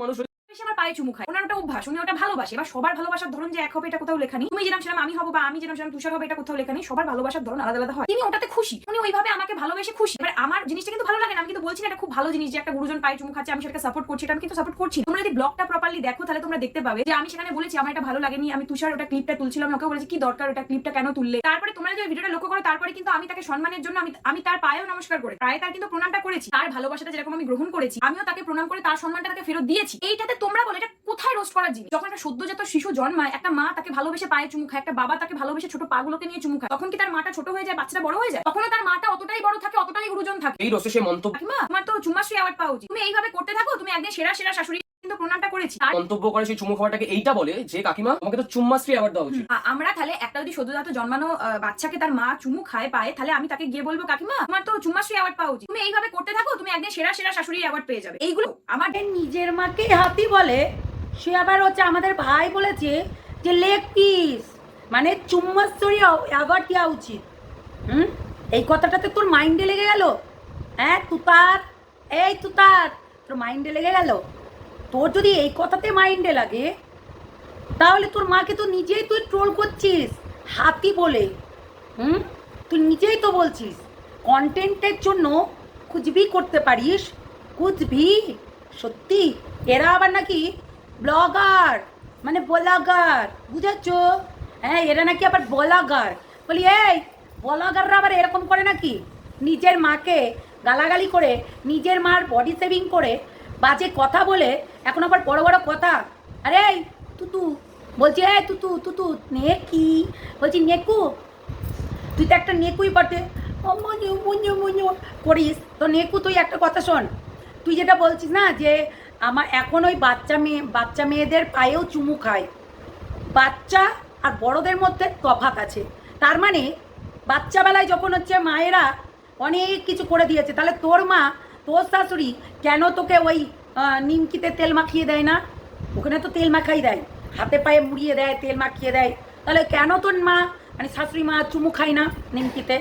মানুষ বেশি আমার পায়ে চুমু খায়। ওনার ওটা অভ্যাস, উনি ওটা ভালোবাসে। এবার সবার ভালোবাসার ধরন যে এক হবে এটা কোথাও লেখা নেই। তুমি যেরকম ছিলাম, আমি হব বা আমি যেরকম ছিলাম, তুষার হবে এটা কোথাও লেখা নেই। সবার ভালোবাসার ধরন আলাদা আলাদা হয়। তিনি ওটাতে খুশি। উনি ওইভাবে আমাকে ভালোবেসে খুশি। এবার আমার জিনিসটা কিন্তু ভালো লাগে না। আমি কিন্তু বলছি না, এটা খুব ভালো জিনিস যে একটা গুরুজন পায়ে চুমু খাচ্ছে, আমি সেটাকে সাপোর্ট করছি, এটা আমি কিন্তু সাপোর্ট করছি। তোমরা যদি ব্লগটা প্রপারলি দেখো, তাহলে তোমরা দেখতে পাবে যে আমি সেখানে বলেছি, আমার এটা ভালো লাগেনি, আমি তুষার ওটা ক্লিপটা তুলছিলাম ওকে বলেছি, কি দরকার ওটা ক্লিপটা কেন তুললে? তারপরে তোমরা যদি ভিডিওটা লক্ষ্য করো, তারপরে কিন্তু আমি তাকে সম্মানের জন্য আমি আমি তার পায়েও নমস্কার করে, প্রায় তার কিন্তু প্রণামটা করেছি। তার ভালোবাসাটা যেরকম আমি গ্রহণ করেছি, আমিও তাকে প্রণাম করে তার সম্মানটা তাকে ফেরত দিয়েছি। এইটাতে তোমরা বলো এটা কোথায় রোস্ট করার জিনিস? যখন একটা সদ্যজাত শিশু জন্মায় একটা মা তাকে ভালোবেসে পায়ে চুমু খায় একটা বাবা তাকে ভালোবেসে ছোট পাগুলোকে নিয়ে চুমু খায় তখন কি তার মাটা ছোট হয়ে যায় বাচ্চাটা বড় হয়ে যায়? তখনও তার মাটা অতটাই বড় থাকে অতটাই গুরুজন থাকে। এই রসে সে মন্তব্য তোমার তো চুমাশ্রী অ্যাওয়ার্ড পাওয়া উচিত। তুমি এইভাবে করতে থাকো তুমি একদিন সেরা সেরা শাশুড়ি কিন্তু প্রণামটা করেছি। মন্তব্য করে সেই চুমু খাওয়াটাকে এইটা বলে যে কাকিমা তোমাকে তো চুম্মাশ্রী অ্যাওয়ার্ড দেওয়া উচিত। আমরা তাহলে একটা যদি সদ্যজাত জন্মানো বাচ্চাকে তার মা চুমু খায় পায় তাহলে আমি তাকে গিয়ে বলব কাকিমা তোমার তো চুমাশ্রী অ্যাওয়ার্ড পাওয়া উচিত। তুমি এইভাবে করতে থাকো তুমি একদিন সেরা সেরা শাশুড়ি অ্যাওয়ার্ড পেয়ে যাবে। এইগুলো আমাদের নিজের মাকে হাতি বলে সে আবার হচ্ছে আমাদের ভাই বলেছে যে লেগ পিস মানে চুম্মাশ্বরী অ্যাওয়ার্ড দেওয়া উচিত। হুম? এই কথাটাতে তোর মাইন্ডে লেগে গেল। হ্যাঁ তুতার? এই তুতার তোর মাইন্ডে লেগে গেল? তোর যদি এই কথাতে মাইন্ডে লাগে, তাহলে তোর মাকে তো নিজেই তুই ট্রোল করছিস, হাতি বলে। হুম? তুই নিজেই তো বলছিস কন্টেন্টের জন্য কুচবি করতে পারিস। কুচবি সত্যি? এরা আবার নাকি ব্লগার মানে বলাগার বুঝেছ? হ্যাঁ এরা নাকি আবার বলাগার বলি, এই বলাগাররা আবার এরকম করে নাকি? নিজের মাকে গালাগালি করে, নিজের মার বডি সেভিং করে বাজে কথা বলে এখন আবার বড় বড় কথা। আরে তুতু, বলছি, এই তুতু তুতু নে কি বলছি, নেকু, তুই তো একটা নেকুই মুঞ্জু করিস। তো নেকু, তুই একটা কথা শোন। তুই যেটা বলছিস না যে আমার এখন ওই বাচ্চা মেয়ে, বাচ্চা মেয়েদের পায়েও চুমু খায়। বাচ্চা আর বড়দের মধ্যে তফাত আছে। তার মানে বাচ্চাবেলায় যখন হচ্ছে মায়েরা অনেক কিছু করে দিয়েছে, তাহলে তোর মা তোর শাশুড়ি কেন তোকে ওই নিমকিতে তেল মাখিয়ে দেয় না? ওখানে তো তেল মাখাই দেয়। হাতে পায়ে মুড়িয়ে দেয়, তেল মাখিয়ে দেয়। তাহলে কেন তোর মা মানে শাশুড়ি মা চুমু খায় না নিমকিতে?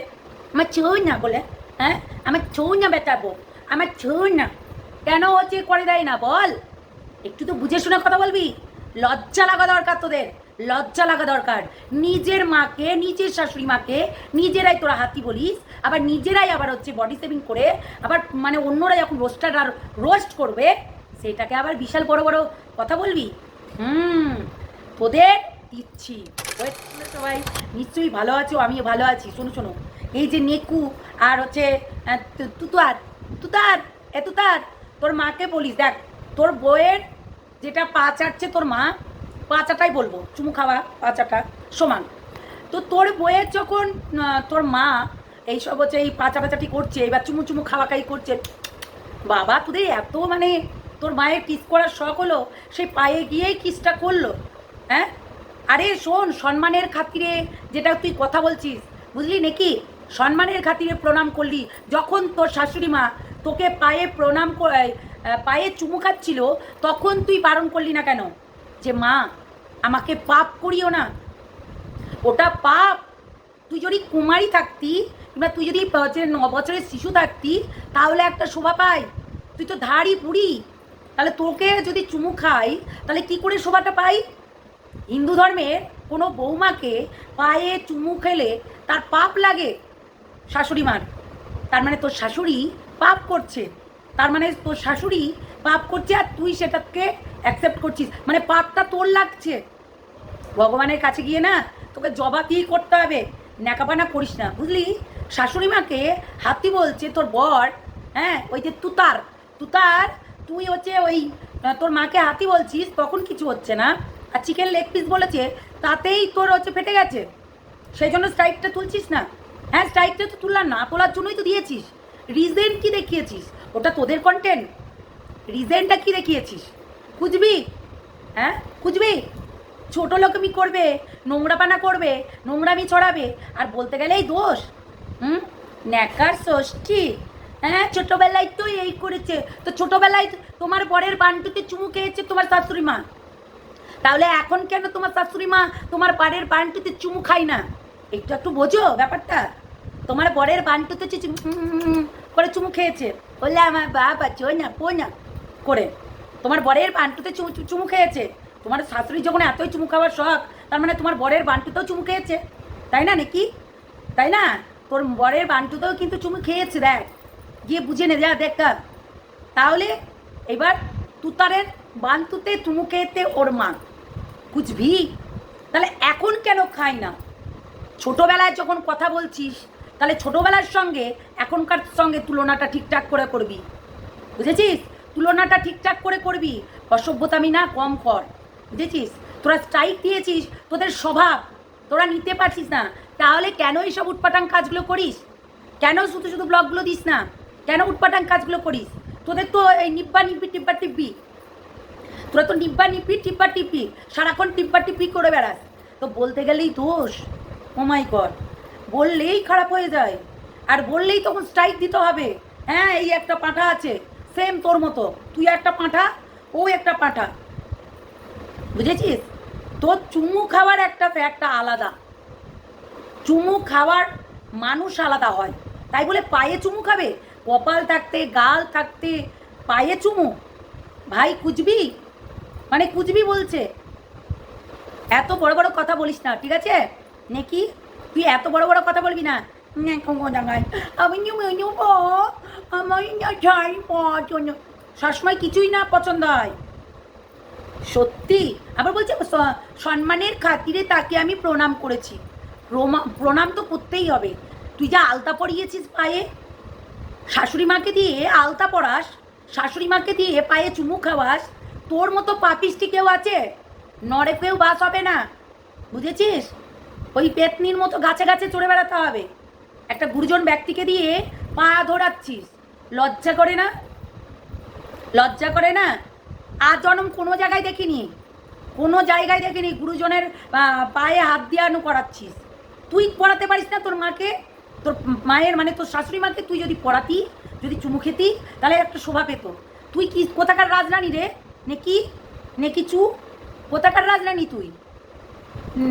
আমার ছৌ না বলে হ্যাঁ? আমার ছৌ না বেটাবো আমার ছৌ না। কেন হচ্ছে করে দেয় না বল? একটু তো বুঝে শুনে কথা বলবি। লজ্জা লাগা দরকার তোদের। লজ্জা লাগা দরকার। নিজের মাকে, নিজের শাশুড়ি মাকে, নিজেরাই তোরা হাতি বলিস, আবার নিজেরাই আবার হচ্ছে বডি সেভিং করে, আবার মানে অন্যরা যখন রোস্টার আর রোস্ট করবে, সেটাকে আবার বিশাল বড় বড় কথা বলবি? হুম, তোদের দিচ্ছি। সবাই নিশ্চয়ই ভালো আছো, আমিও ভালো আছি। শোনো শোনো, এই যে নেকু আর হচ্ছে তুতার তুতার, এ তুতার, তোর মাকে বলিস, দেখ, তোর বইয়ের যেটা পা চাটছে তোর মা পাচাটাই বলব, চুমু খাওয়া পাচাটা সমান। তো তোর বইয়ের যখন তোর মা এইসব হচ্ছে এই পাচা পাচাটি করছে, এবার চুমু চুমু খাওয়া খাই করছে, বাবা তোদের এত মানে তোর মায়ের কিস করার শখ হলো সেই পায়ে গিয়েই কিসটা করল হ্যাঁ? আরে শোন, সম্মানের খাতিরে যেটা তুই কথা বলছিস, বুঝলি নাকি? সম্মানের খাতিরে প্রণাম করলি, যখন তোর শাশুড়ি মা তোকে পায়ে প্রণাম পায়ে চুমু খাচ্ছিল, তখন তুই বারণ করলি না কেন? যে মা, আমাকে পাপ করিও না। ওটা পাপ। তুই যদি কুমারী থাকতি, কিংবা তুই যদি ন বছরের শিশু থাকতি, তাহলে একটা শোভা পাই। তুই তো ধাড়ি বুড়ি তাহলে তোকে যদি চুমু খাই, তাহলে কি করে শোভাটা পাই? হিন্দু ধর্মের কোনো বৌমাকে পায়ে চুমু খেলে তার পাপ লাগে। শাশুড়ি মার। তার মানে তোর শাশুড়ি পাপ করছে। তার মানে তোর শাশুড়ি পাপ করছে আর তুই সেটাকে অ্যাকসেপ্ট করছিস। মানে পাপটা তোর লাগছে। ভগবানের কাছে গিয়ে না, তোকে জবাবদিহি করতে হবে? ন্যাকাপানা করিস না। বুঝলি? শাশুড়ি মাকে হাতি বলছে, তোর বর হ্যাঁ ওই যে তুতার তুতার, তুই হচ্ছে ওই তোর মাকে হাতি বলছিস, তখন কিছু হচ্ছে না। আর চিকেন লেগ পিস বলেছে, তাতেই তোর হচ্ছে ফেটে গেছে। সেই জন্য স্ট্রাইকটা তুলছিস না। হ্যাঁ স্ট্রাইকটা তো তুললাম না তোলার জন্যই তো দিয়েছিস। রিজেন কি দেখিয়েছিস? ওটা তোদের কন্টেন্ট রিজেনটা কি দেখিয়েছিস? খুঁজবি? হ্যাঁ? খুঁজবি? ছোট লোকমি করবে নোংরাপানা করবে নোংরামি ছড়াবে আর বলতে গেলেই দোষ। হুম? ন্যাকার ষষ্ঠী। হ্যাঁ ছোটোবেলায় তো এই করেছে। তো ছোটোবেলায় তোমার বরের বান্টুতে চুমু খেয়েছে তোমার শাশুড়ি মা। তাহলে এখন কেন তোমার শাশুড়ি মা তোমার বাড়ির বান্টুতে চুমু খাই না? একটু একটু বোঝো ব্যাপারটা। তোমার বরের বান্টুতে চুমু করে চুমু খেয়েছে বললে আমার বাবা চো না পো না করে তোমার বরের বান্টুতে চুমু চুমু খেয়েছে। তোমার শাশুড়ি যখন এতই চুমু খাওয়ার শখ, তার মানে তোমার বরের বান্টুতেও চুমু খেয়েছে। তাই না, নাকি? তাই না? তোর বরের বান্টুতেও কিন্তু চুমু খেয়েছে, দেখ। গিয়ে বুঝে নে, যা, দেখ তাহলে এবার তুতারের বান্তুতে চুমু খেয়েতে ওর মা। বুঝবি? তাহলে এখন কেন খাই না? ছোটোবেলায় যখন কথা বলছিস, তাহলে ছোটোবেলার সঙ্গে এখনকার সঙ্গে তুলনাটা ঠিকঠাক করে করবি। বুঝেছিস? তুলনাটা ঠিকঠাক করে করবি। অসভ্যতামি না কম কর। বুঝেছিস? তোরা স্ট্রাইক দিয়েছিস, তোদের স্বভাব। তোরা নিতে পারছিস না। তাহলে কেন এইসব উটপাটাং কাজগুলো করিস? কেন শুধু শুধু ব্লগগুলো দিস না? কেন উটপাটাং কাজগুলো করিস? তোদের তো এই নিব্বা নিব্বি টিব্বা টিব্বি। তোরা তো নিব্বা নিব্বি টিব্বা টিপ্পি সারাক্ষণ টিব্বা টিপ্পি করে বেড়াস। তো বলতে গেলেই দোষ। ও কর বললেই খারাপ হয়ে যায়। আর বললেই তখন স্ট্রাইক দিতে হবে। হ্যাঁ এই একটা পাঁঠা আছে। সেম তোর মতো। তুই একটা পাঁঠা, ও একটা পাঁঠা। বুঝেছিস? তোর চুমু খাওয়ার একটা একটা আলাদা। চুমু খাওয়ার মানুষ আলাদা হয়। তাই বলে পায়ে চুমু খাবে? কপাল থাকতে, গাল থাকতে, পায়ে চুমু? ভাই কুচবি মানে কুচবি বলছে। এত বড় বড় কথা বলিস না, ঠিক আছে? নাকি? তুই এত বড় বড় কথা বলবি না। জায়গায় আমি নেব আমার যাই পছন্দ সবসময় কিছুই না পছন্দ হয় সত্যি আবার বলছে সম্মানের খাতিরে তাকে আমি প্রণাম করেছি। প্রণাম তো করতেই হবে। তুই যা আলতা পরিয়েছিস পায়ে। শাশুড়ি মাকে দিয়ে আলতা পরাস। শাশুড়ি মাকে দিয়ে পায়ে চুমু খাওয়াস। তোর মতো পাপিষ্টি কেউ আছে? নরে কেউ বাস হবে না। বুঝেছিস? ওই পেতনির মতো গাছে গাছে চড়ে বেড়াতে হবে। একটা গুরুজন ব্যক্তিকে দিয়ে পা ধরাচ্ছিস। লজ্জা করে না? লজ্জা করে না? আর জনম কোনো জায়গায় দেখিনি। কোনো জায়গায় দেখিনি গুরুজনের পায়ে হাত দিয়ে আনু করাচ্ছিস। তুই পড়াতে পারিস না তোর মাকে? তোর মায়ের মানে তোর শাশুড়ি মাকে তুই যদি পড়াতি, যদি চুমু খেতি, তাহলে একটা শোভা পেত। তুই কি কোথাকার রাজরানী রে? নেকি? নেকি চু? কোথাকার রাজরানী তুই?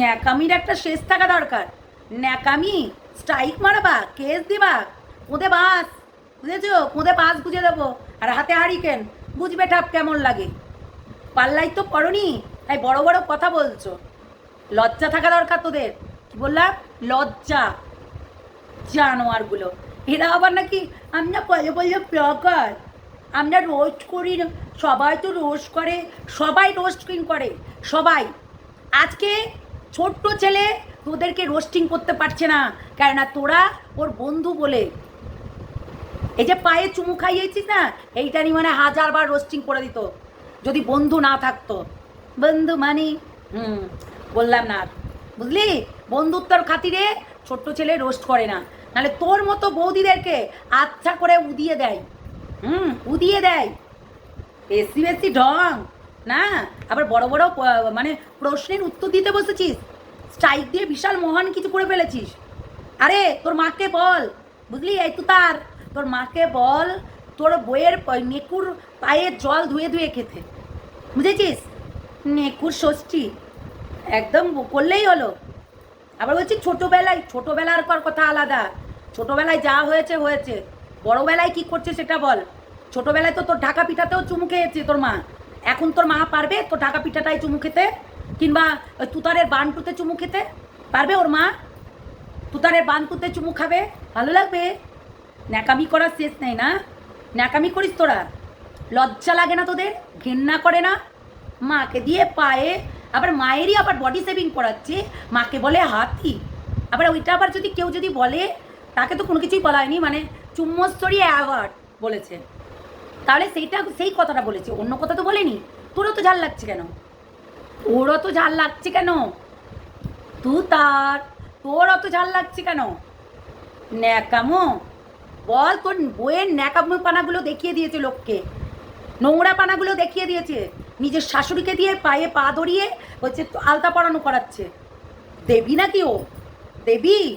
ন্যাকামির একটা শেষ থাকা দরকার। ন্যাকামি? স্ট্রাইক মারাবা, কেস দিবা। কোঁদে বাস, বুঝেছ? কোঁদে বাস বুঝে দেবো। আর হাতে হারিকেন, বুঝবে ঠাপ কেমন লাগে। পাল্লাই তো পড়নি, তাই বড় বড় কথা বলছো। লজ্জা থাকা দরকার তোদের। কি বললাম? লজ্জা। জানোয়ারগুলো। এরা আবার নাকি আমরা পলে পলে ব্লগার আমরা রোস্ট করি। সবাই তো রোস্ট করে, সবাই রোস্ট রোস্টিং করে, সবাই। আজকে ছোট্ট ছেলে তোদেরকে রোস্টিং করতে পারছে না। কেননা তোরা ওর বন্ধু বলে। এই যে পায়ে চুমু খাইয়েছিস না, এইটা নিয়ে মানে হাজারবার রোস্টিং করে দিত। যদি বন্ধু না থাকতো। বন্ধু মানে? হুম, বললাম না। বুঝলি? বন্ধুত্বর খাতিরে ছোট্ট ছেলে রোস্ট করে না। নাহলে তোর মতো বৌদিদেরকে আচ্ছা করে উদিয়ে দেয়। হুম, উদিয়ে দেয়। বেশি বেশি ঢং। না? আবার বড় বড় মানে প্রশ্নের উত্তর দিতে বসেছিস? স্ট্রাইক দিয়ে বিশাল মহান কিছু করে ফেলেছিস। আরে, তোর মাকে বল। বুঝলি এই তো তার। তোর মাকে বল, তোর বইয়ের নেকুর পায়ে জল ধুয়ে ধুয়ে খেতে। বুঝেছিস? নেকুর ষষ্ঠী। একদম করলেই হলো। আবার বলছি ছোটোবেলায়, ছোটোবেলার কর কথা আলাদা। ছোটোবেলায় যা হয়েছে হয়েছে। বড়োবেলায় কি করছে সেটা বল। ছোটোবেলায় তো তোর ঢাকা পিঠাতেও চুমু খেয়েছে তোর মা। এখন তোর মা পারবে তোর ঢাকা পিঠাটাই চুমু খেতে? কিংবা তুতারের বানটুতে চুমু খেতে? পারবে ওর মা? তুতারের বানটুতে চুমু খাবে? ভালো লাগবে? ন্যাকামি করার শেষ নেই না? ন্যাকামি করিস তোরা? লজ্জা লাগে না তোদের? ঘেন্না করে না? মাকে দিয়ে পায়ে, আবার মায়েরই আবার বডি সেভিং করাচ্ছে। মাকে বলে হাতি। আবার ওইটা আবার যদি কেউ যদি বলে, তাকে তো কোনো কিছুই বলা হয়নি মানে চুম্বস্তরী অ্যাওয়ার্ড বলেছে। তাহলে সেইটা, সেই কথাটা বলেছে। অন্য কথা তো বলেনি। তোরও তো ঝাল লাগছে কেন? ওরও অত ঝাল লাগছে কেন? তুই তার তোর অত ঝাল লাগছে কেন? ন্যাকামো, বল তোর বইয়ের ন্যাকামো পানাগুলো দেখিয়ে দিয়েছে লোককে। নোংরা পানাগুলো দেখিয়ে দিয়েছে। নিজের শাশুড়িকে দিয়ে পায়ে পা ধরিয়ে হচ্ছে আলতা পরানো করাচ্ছে। দেবী নাকি ও? দেবী?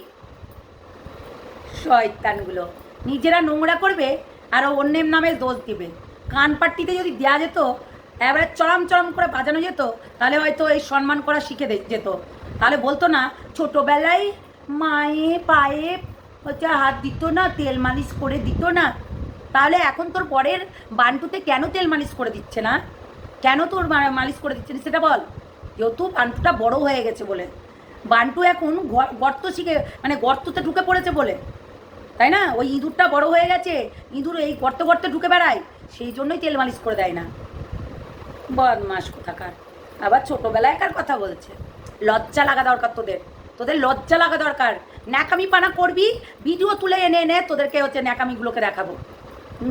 শয়তানগুলো। নিজেরা নোংরা করবে আর অন্যের নামে দোষ দিবে। কান পাট্টিতে যদি দেওয়া যেত এবারে চরম চরম করে বাজানো যেত, তাহলে হয়তো এই সম্মান করা শিখে যেত। তাহলে বলতো না, ছোটোবেলায় মায়ে পায়ে হচ্ছে হাত দিত না, তেল মালিশ করে দিত না। তাহলে এখন তোর পরের বান্টুতে কেন তেল মালিশ করে দিচ্ছে না? কেন তোর মালিশ করে দিচ্ছেন সেটা বল। যেহেতু বান্টুটা বড় হয়ে গেছে বলে। বান্টু এখন গর্ত শিখে মানে গর্ততে ঢুকে পড়েছে বলে। তাই না? ওই ইঁদুরটা বড় হয়ে গেছে, ইঁদুর এই গর্ত গর্তে ঢুকে বেড়ায়, সেই জন্যই তেল মালিশ করে দেয় না। বদমাস কোথাকার। আবার ছোটোবেলায়কার কথা বলছে? লজ্জা লাগা দরকার তোদের। তোদের লজ্জা লাগা দরকার। ন্যাকামি পানা করবি ভিডিও তুলে এনে এনে তোদেরকে হচ্ছে ন্যাকামিগুলোকে দেখাবো।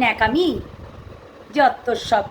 ন্যাকামি, যত সব